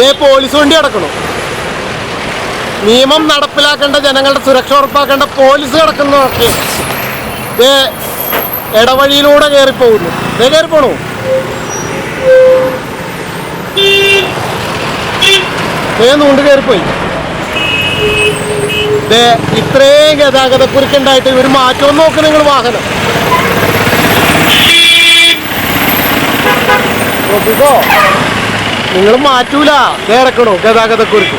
ഇതേ പോലീസ് വണ്ടി കിടക്കണു നിയമം നടപ്പിലാക്കേണ്ട ജനങ്ങളുടെ സുരക്ഷ ഉറപ്പാക്കേണ്ട പോലീസ് കിടക്കുന്നതൊക്കെ ഇതേ ഇടവഴിയിലൂടെ കയറി പോകുന്നു ഇതേ കയറി പോണു ഇതേ നൂണ്ട് കയറിപ്പോയി ദേ ഇത്രയും ഗതാഗത കുരുക്കുണ്ടായിട്ട് ഇവർ മാറ്റം നോക്ക് നിങ്ങൾ വാഹനം. നോക്കിക്കോ. നിങ്ങൾ മാറ്റൂല. ഇറക്കണോ ഗതാഗതക്കുറിച്ച്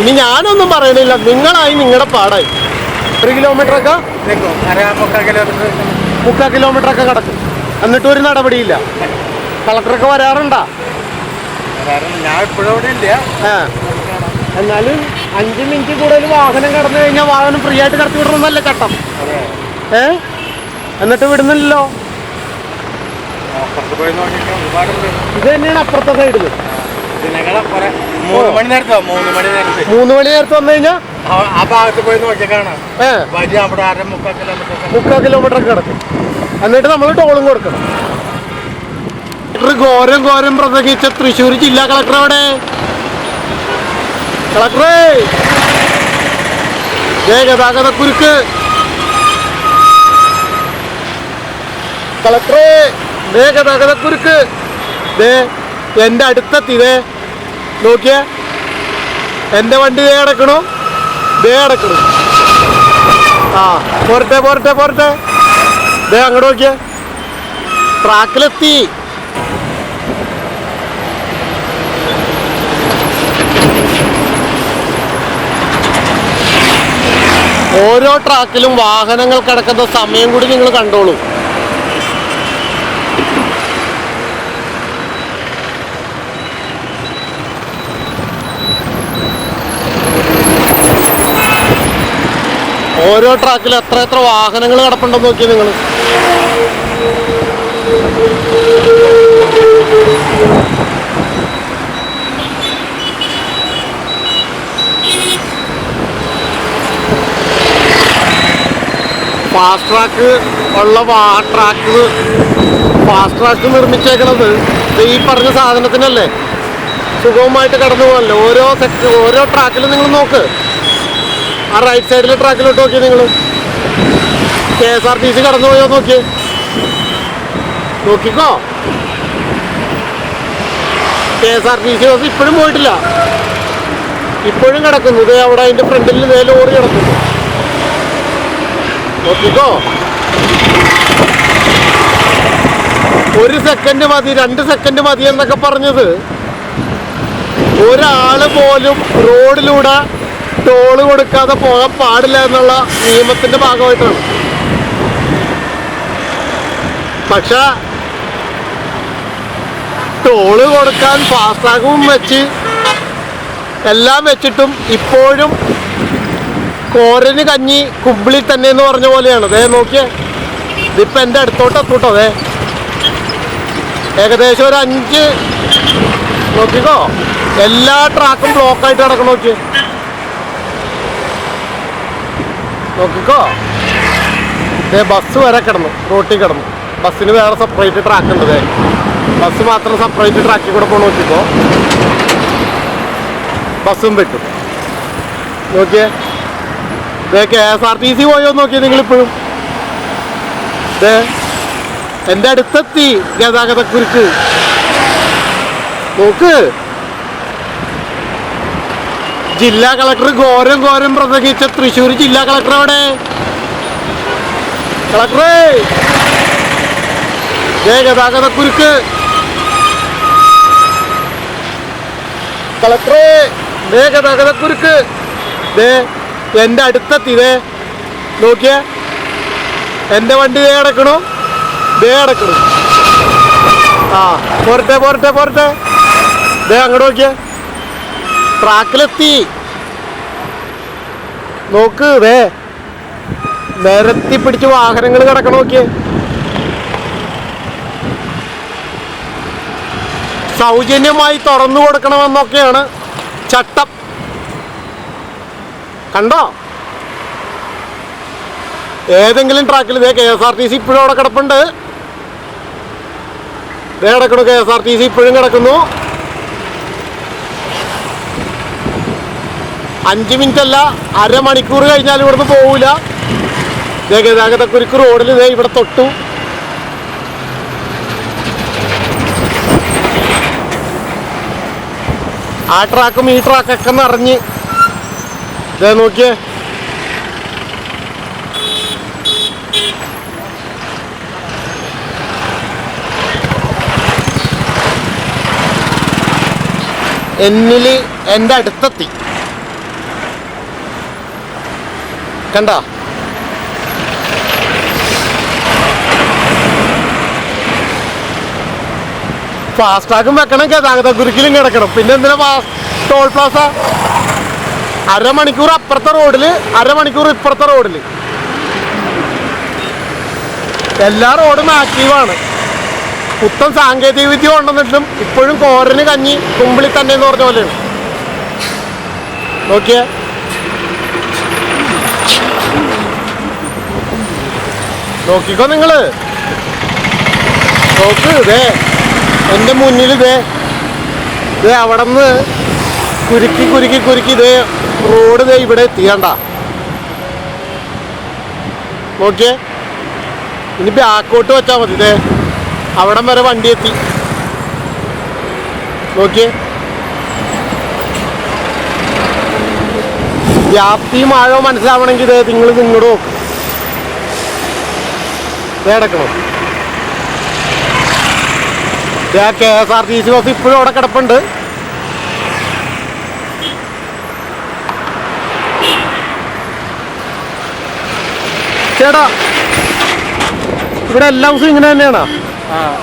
ഇനി ഞാനൊന്നും പറയണില്ല നിങ്ങളായി നിങ്ങളുടെ പാടായി. ഒരു കിലോമീറ്റർ ഒക്കെ മുക്കാൽ കിലോമീറ്റർ ഒക്കെ കിടക്കും. എന്നിട്ട് ഒരു നടപടിയില്ല. കളക്ടറൊക്കെ വരാറുണ്ടാ? എന്നാലും അഞ്ച് മിനിറ്റ് കൂടുതൽ വാഹനം കടന്നു കഴിഞ്ഞാൽ വാഹനം ഫ്രീ ആയിട്ട് കടത്തി വിടണമെന്നല്ലേ ചട്ടം ഏ? എന്നിട്ട് വിടുന്നില്ലല്ലോ. ഇത് തന്നെയാണ് അപ്പുറത്തെ സൈഡിൽ കുറെ മൂന്ന് മണി നേരത്തോ? മൂന്ന് മണി നേരത്തെ. മൂന്ന് മണി നേരത്ത് വന്നു കഴിഞ്ഞാൽ ആ- ഭാഗത്ത് പോയി നോക്കിയാണ് മുക്കാൽ കിലോമീറ്റർ കിടക്കും. എന്നിട്ട് നമ്മൾ ടോളും കൊടുക്കണം. ഘോരം ഘോരം പ്രസംഗിച്ച തൃശ്ശൂർ ജില്ലാ കളക്ടർ അവിടെ കളക്ടറേ ഗതാഗത കുരുക്ക്. കളക്ടറേ ദേ ഗതാഗതക്കുരുക്ക് ദേ എന്റെ അടുത്തെത്തി ദേ നോക്കിയേ. എന്റെ വണ്ടി ദേ അടക്കണു ദേ അടക്കണു ആ പോരട്ടെ പോരട്ടെ പോരട്ടെ. ദേ അങ്ങോട്ട് നോക്കിയേ. ട്രാക്കിലെത്തി. ഓരോ ട്രാക്കിലും വാഹനങ്ങൾ കിടക്കുന്ന സമയം കൂടി നിങ്ങൾ കണ്ടോളൂ. ഓരോ ട്രാക്കിൽ എത്ര എത്ര വാഹനങ്ങൾ കിടപ്പുണ്ടെന്ന് നോക്കിയേ നിങ്ങൾ? ഫാസ്റ്റ് ട്രാക്ക് ഉള്ള ട്രാക്ക് ഫാസ്റ്റ് ട്രാക്ക് നിർമ്മിച്ചേക്കണത് ഈ പറഞ്ഞ സാധനത്തിനല്ലേ? സുഗമമായിട്ട് കടന്നു പോകല്ലേ ഓരോ സെക്ടർ ഓരോ ട്രാക്കിലും നിങ്ങൾ നോക്ക്. ആ റൈറ്റ് സൈഡിലെ ട്രാക്കിലോട്ട് നോക്കിയേ നിങ്ങൾ K S R T C കടന്നു പോയോ നോക്കിയേ? നോക്കിക്കോ. K S R T C bus ഇപ്പോഴും പോയിട്ടില്ല. ഇപ്പോഴും കിടക്കുന്നു. ഇതേ അവിടെ അതിന്റെ ഫ്രണ്ടിൽ ഇതേ ലോറി കിടക്കുന്നു. നോക്കിക്കോ. ഒരു സെക്കൻഡ് മതി രണ്ട് സെക്കൻഡ് മതി എന്നൊക്കെ പറഞ്ഞത്. ഒരാൾ പോലും റോഡിലൂടെ ടോൾ കൊടുക്കാതെ പോകാൻ പാടില്ല എന്നുള്ള നിയമത്തിന്റെ ഭാഗമായിട്ടാണ്. പക്ഷെ ടോൾ കൊടുക്കാൻ ഫാസ്ടാഗും വെച്ച് എല്ലാം വെച്ചിട്ടും ഇപ്പോഴും കോരന് കഞ്ഞി കുമ്പിളി തന്നെ എന്ന് പറഞ്ഞ പോലെയാണ്. ദേ നോക്കിയേ. ഇതിപ്പോ എന്റെ അടുത്തോട്ട് എത്തൂട്ടോ അതെ ഏകദേശം ഒരു അഞ്ച് നോക്കിക്കോ. എല്ലാ ട്രാക്കും ബ്ലോക്കായിട്ട് കിടക്കണം നോക്കി നോക്കിക്കോ. ദേ ബസ് വരെ കിടന്നു റോട്ടിൽ കിടന്നു. ബസ്സിന് വേറെ സെപ്പറേറ്റ് ട്രാക്ക് ഉണ്ട് ദേ. ബസ് മാത്രം സെപ്പറേറ്റ് ട്രാക്കിൽ കൂടെ പോകണം നോക്കിക്കോ. ബസ്സും പറ്റും. നോക്കിയേ. ഇതേ K S R T C പോയോ നോക്കിയേ നിങ്ങളിപ്പോഴും? ദേ എന്റെ അടുത്തെത്തി ഗതാഗതക്കുരുക്ക്. നോക്ക്. ജില്ലാ കളക്ടർ ഘോരം ഘോരം പ്രസംഗിച്ച തൃശ്ശൂർ ജില്ലാ കളക്ടർ അവിടെ കളക്ടറേ! ഗതാഗത കുരുക്ക്. കളക്ടറേ ദേ ഗതാഗത കുരുക്ക്. ദേ എന്റെ അടുത്തെത്തി നോക്കിയ. എന്റെ വണ്ടി ദേ അടക്കണു ദേ അടക്കണു ആ പോരട്ടെ പോരട്ടെ പോരട്ടെ. ദേ അങ്ങോട്ട് നോക്കിയ. ട്രാക്കിലെത്തി. നോക്ക് ദേ. നിരത്തി പിടിച്ച് വാഹനങ്ങൾ കിടക്കണ നോക്കിയേ. സൗജന്യമായി തുറന്നു കൊടുക്കണമെന്നൊക്കെയാണ് ചട്ടം. കണ്ടോ? ഏതെങ്കിലും ട്രാക്കിൽ ഇതേ K S R T C ഇപ്പോഴും അവിടെ കിടപ്പുണ്ട്. ഇതേ കിടക്കണു K S R T C ഇപ്പോഴും കിടക്കുന്നു. അഞ്ച് മിനിറ്റ് അല്ല അരമണിക്കൂർ കഴിഞ്ഞാൽ ഇവിടുന്ന് പോവില്ല ഗതാഗതക്കുരുക്ക് റോഡിൽ ഇതേ ഇവിടെ തൊട്ടു. ആ ട്രാക്കും ഈ ട്രാക്കൊക്കെ നിറഞ്ഞ്. ഇതേ നോക്കിയേ. എന്നിൽ എന്റെ അടുത്തെത്തി. കണ്ട. ഫാസ്റ്റാഗും വെക്കണം ഗതാഗത കുരുക്കിലും കിടക്കണം. പിന്നെ എന്തിനാ ടോൾ പ്ലാസ അരമണിക്കൂർ അപ്പുറത്തെ റോഡിൽ അരമണിക്കൂർ ഇപ്പുറത്തെ റോഡിൽ എല്ലാ റോഡും ആക്റ്റീവാണ് പുത്തൻ സാങ്കേതിക വിദ്യ കൊണ്ടുവന്നിട്ടും ഇപ്പോഴും കോരന് കഞ്ഞി കുമ്പിളി തന്നെ എന്ന് പറഞ്ഞ പോലെയാണ്. നോക്കിയേ. നോക്കിക്കോ നിങ്ങൾ. നോക്ക് ഇതേ എന്റെ മുന്നിൽ ഇതേ ഇതേ അവിടെ നിന്ന് കുരുക്കി കുരുക്കി കുരുക്കി ഇതേ റോഡ് ഇതേ ഇവിടെ എത്തിയണ്ട നോക്കിയേ. ഇനി ബാക്കോട്ട് വെച്ചാൽ മതി ഇതേ അവിടം വരെ വണ്ടി എത്തി. നോക്കിയേ. വ്യാപ്തിയും ആഴവും മനസ്സിലാവണമെങ്കിൽ ഇത് നിങ്ങൾ നിങ്ങളുടെ ദേ K S R T C bus ഇപ്പോഴും അവിടെ കിടപ്പുണ്ട്. ചേട്ടാ ഇവിടെ എല്ലാ ദിവസവും ഇങ്ങനെ തന്നെയാണ്?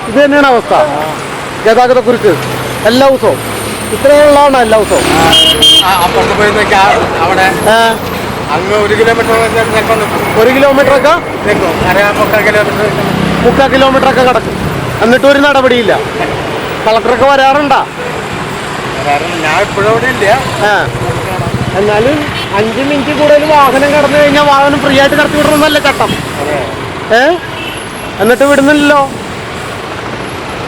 ഇത് തന്നെയാണ് അവസ്ഥ. ഗതാഗത കുരുക്ക് എല്ലാ ദിവസവും. ഇത്രയുള്ളതാണോ എല്ലാ ദിവസവും. ആ, അപ്പുറത്ത് പോയി അവിടെ അങ്ങ് ഒരു കിലോമീറ്റർ ഒരു കിലോമീറ്റർ ഒക്കെ? മുക്കാൽ കിലോമീറ്റർ ഒക്കെ കിടക്കും. എന്നിട്ട് ഒരു നടപടിയില്ല. കളക്ടറൊക്കെ വരാറുണ്ടാ? ഞാൻ ഇപ്പോഴും ഇല്ല. എന്നാലും അഞ്ച് മിനിറ്റ് കൂടുതൽ വാഹനം കടന്നു കഴിഞ്ഞാൽ വാഹനം ഫ്രീ ആയിട്ട് കടത്തി വിടണമെന്നല്ലേ ചട്ടം ഏ? എന്നിട്ട് വിടുന്നില്ലല്ലോ അപ്പുറത്ത് പോയി നോക്കിയിട്ട് ഒരുപാടുണ്ട്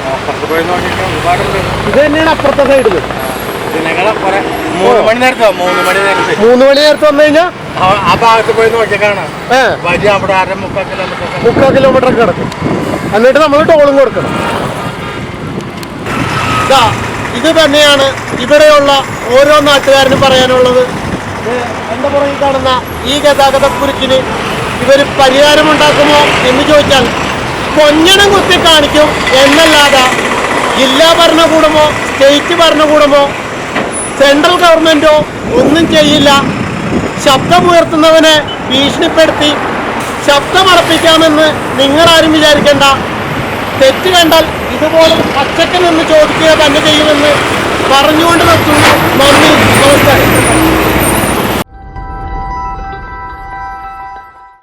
ഇത് തന്നെയാണ് അപ്പുറത്തെ സൈഡിൽ മൂന്ന് മണി നേരത്തോ? മൂന്ന് മണി നേരത്തെ. മൂന്ന് മണി നേരത്ത് വന്നു കഴിഞ്ഞാൽ ആ- ഭാഗത്ത് പോയി നോക്കിയാണ് അവിടെ അര മുക്കാൽ കിലോമീറ്റർ ഒക്കെ മുക്കാൽ കിലോമീറ്റർ കിടക്കും എന്നിട്ട് നമ്മൾ ടോളും കൊടുക്കണം. ഇത് തന്നെയാണ് ഇവിടെയുള്ള ഓരോ നാട്ടുകാരനും പറയാനുള്ളത്. എന്റെ എന്റെ പുറകിൽ കാണുന്ന ഈ ഗതാഗത കുരുക്കിന് ഇവർ പരിഹാരമുണ്ടാക്കുമോ എന്ന് ചോദിച്ചാൽ കൊഞ്ഞണം കുത്തി കാണിക്കും എന്നല്ലാതെ ജില്ലാ ഭരണകൂടമോ സ്റ്റേറ്റ് ഭരണകൂടമോ സെൻട്രൽ ഗവൺമെന്റോ ഒന്നും ചെയ്യില്ല. ശബ്ദമുയർത്തുന്നവനെ ഭീഷണിപ്പെടുത്തി ശബ്ദമടപ്പിക്കാമെന്ന് നിങ്ങളാരും വിചാരിക്കേണ്ട. തെറ്റ് കണ്ടാൽ ഇതുപോലെ പച്ചക്ക് നിന്ന് ചോദിക്കുക തന്നെ ചെയ്യുമെന്ന് പറഞ്ഞുകൊണ്ട് നിർത്തുന്നു നന്ദി